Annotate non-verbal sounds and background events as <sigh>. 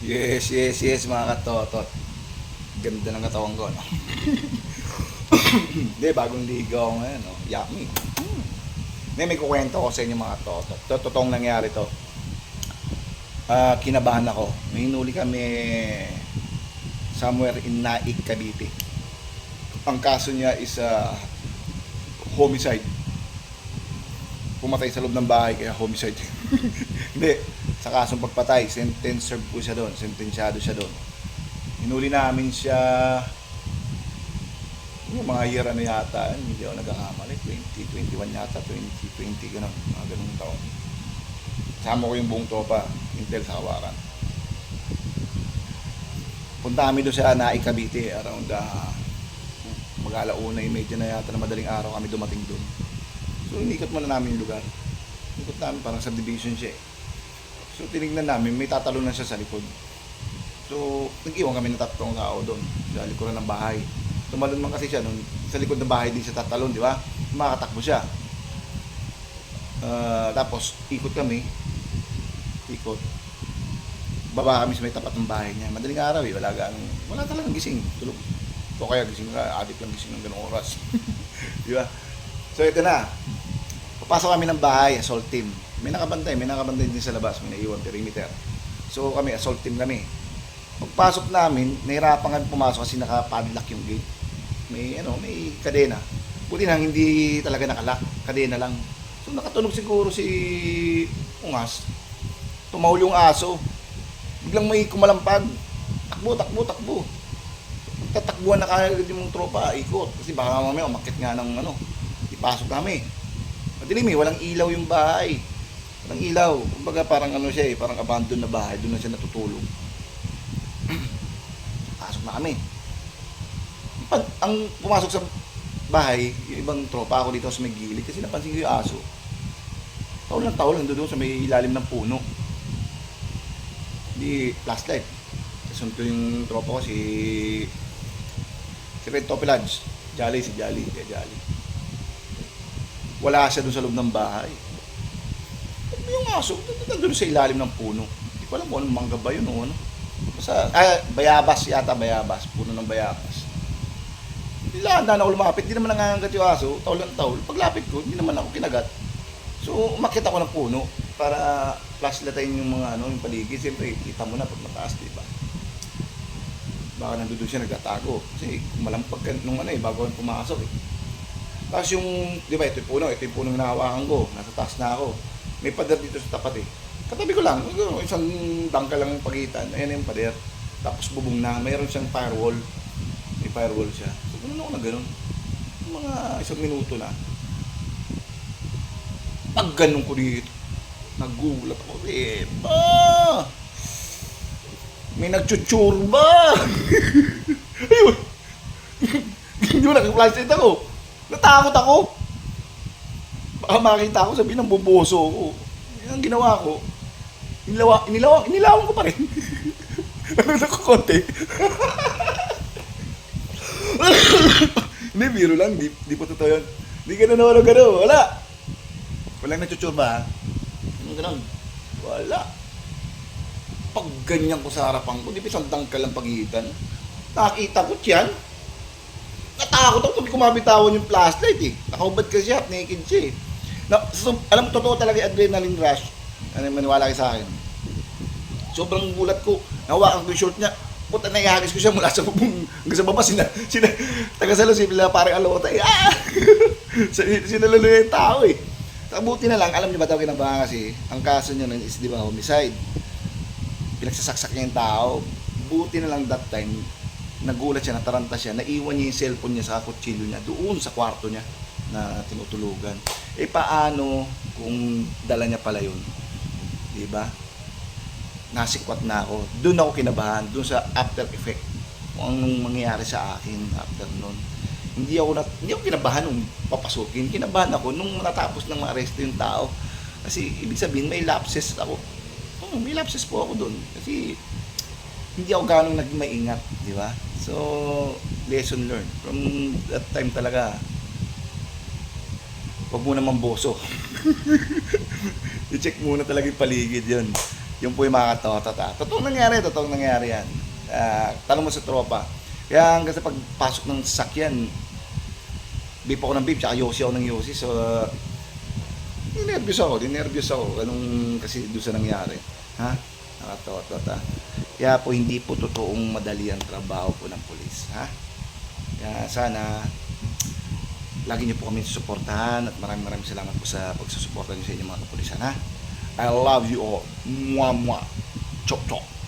Yes, yes, yes mga katotot. Ganda ng katawan ko, no? <coughs> Hindi, bagong ligaw ngayon, no? Yummy. Mm. Hindi, may kukwento ko sa inyo mga katotot. Totoong nangyari to. Ah, kinabahan ako. May hinuli kami somewhere in Naik, Cavite. Ang kaso niya is ah, homicide. Pumatay sa loob ng bahay kaya homicide. <laughs> Hindi, sa kasong pagpatay, sentence served po siya doon, sentensyado siya doon. Hinuli namin siya yung mga year ano yata, hindi ako nagkakamali, 2021 yata, 2020, gano'n, mga ganung taon. Sama ko yung buong tropa, Intel sa Kawaran. Punta kami doon sa Naik, Cavite, around uh, mag-alauna, medyo na yata na madaling araw kami dumating doon. So, inikot muna namin yung lugar. Inikot namin, parang subdivision siya eh. So, tinignan namin, may tatalunan siya sa likod. So, nag-iwan kami ng tatlong tao doon, sa likuran ng bahay. Tumalon man kasi siya nun, sa likod ng bahay din siya tatalon, di ba? Makatakbo siya. Ah, tapos, ikot kami. Ikot. Baba kami sa may tapat ng bahay niya. Madaling araw eh, wala ganong, wala talagang gising. Tulog. O kaya gising ka, adik lang gising ng ganong oras. <laughs> di ba? So, ito na. Papasok kami ng bahay, assault team. May nakabantay, may nakabantay din sa labas, may naiwan perimeter. So kami, assault team kami. Pagpasok namin, nahirapan kami pumasok kasi nakapadlock yung gate. May ano, may kadena. Buti na hindi talaga nakalock, kadena lang. So nakatunog siguro si Ungas. Tumawol yung aso. Biglang may kumalampag. Takbo, takbo, takbo. Tatakbuhan na kagad yung tropa, ikot. Kasi baka mamaya umakit nga ng ano, ipasok namin. Madilim eh, walang ilaw yung bahay. Walang ilaw. Kumbaga parang ano siya eh, parang abandon na bahay. Doon na siya natutulog. <clears throat> Pasok na kami. Pag ang pumasok sa bahay, yung ibang tropa ako dito sa may gilid kasi napansin ko yung aso. Taol ng taol, nandun doon sa may ilalim ng puno. Di flashlight. Kasunto yung tropa ko si si Red Topilage. Jolly, si Jolly. Si Jolly wala siya doon sa loob ng bahay. Aso? Nandun sa ilalim ng puno. Hindi ko alam kung anong mangga ba yun o ano. Basta, ah, bayabas yata, bayabas. Puno ng bayabas. Nilaan na ako lumapit. Hindi naman nangangagat yung aso. Taul ng taul. Paglapit ko, hindi naman ako kinagat. So, umakit ako ng puno para flashlightin yung mga ano, yung paligid. Siyempre, kita mo na pag mataas, di ba? Baka nandun siya nagtatago. Kasi malampag ka nung ano eh, bago ako pumasok eh. Tapos yung, di ba, ito yung puno, ito yung puno na hawakan ko, nasa taas na ako. May pader dito sa tapat eh. Katabi ko lang, isang dangka lang yung pagitan, ayan yung pader. Tapos bubong na, mayroon siyang firewall. May firewall siya. So, ganun ako na ganun. Mga isang minuto na. Pag ganun ko dito, nagulat ako, eh, ba? May nagchuchurba! <laughs> Ayun! <laughs> Hindi mo nag-flashlight ako. Natakot ako. Baka makita ako, sabihin ng buboso ko. Yan ang ginawa ko. Inilawa, inilawa, inilawan ko pa rin. <laughs> Ano na ko konti. Hindi, biro lang. Di, di po totoo yun. Di ka nanolo gano'n. Wala. Walang natsutsura ha? Ano ganun? Wala. Pag ganyan ko sa harapan ko, di ba isang dangkal ang pagitan? Nakita ko tiyan. Natakot ako, hindi ko mabitawan yung flashlight eh. Nakaubad kasi siya, naked siya eh. Na, so, alam mo, totoo talaga yung adrenaline rush. Ano maniwala kayo sa akin. Sobrang gulat ko. Nahawakan ko yung short niya. Puta na ihagis ko siya mula sa bubong hanggang sa baba. Sina, sina, taga <laughs> sa Lucille na parang alota. Ah! Sinalalo yung tao eh. Kabuti na lang, alam niyo ba tawag kinabahan kasi, ang kaso niya is, di ba, homicide. Pinagsasaksak niya yung tao. Buti na lang that time, nagulat siya, nataranta siya, naiwan niya yung cellphone niya sa kutsilyo niya doon sa kwarto niya na tinutulugan. Eh paano kung dala niya pala yun? Di ba? Nasikwat na ako. Doon ako kinabahan, doon sa after effect. Kung anong mangyayari sa akin after nun. Hindi ako, na, hindi ako kinabahan nung papasukin. Kinabahan ako nung natapos ng ma-arresto yung tao. Kasi ibig sabihin may lapses ako. Oh, may lapses po ako doon. Kasi hindi ako ganong naging maingat, di ba? So, lesson learned. From that time talaga, huwag mo naman boso. <laughs> I-check muna talaga yung paligid yun. Yung po yung mga katotata. Totoong nangyari, totoong nangyari yan. Ah, tanong mo sa tropa. Kaya hanggang sa pagpasok ng sasakyan, beep ako ng beep, tsaka yosi ako ng yosi. So, uh, Ninervyos ako, ninervyos ako. Ganun kasi doon sa nangyari. Ha? Nakatotota. Kaya po hindi po totoong madali ang trabaho po ng polis. Ha? Kaya sana lagi niyo po kami susuportahan at maraming maraming salamat po sa pagsusuporta niyo sa inyong mga kapulisan. Ha? I love you all. Mwah, mwah. Chok, chok.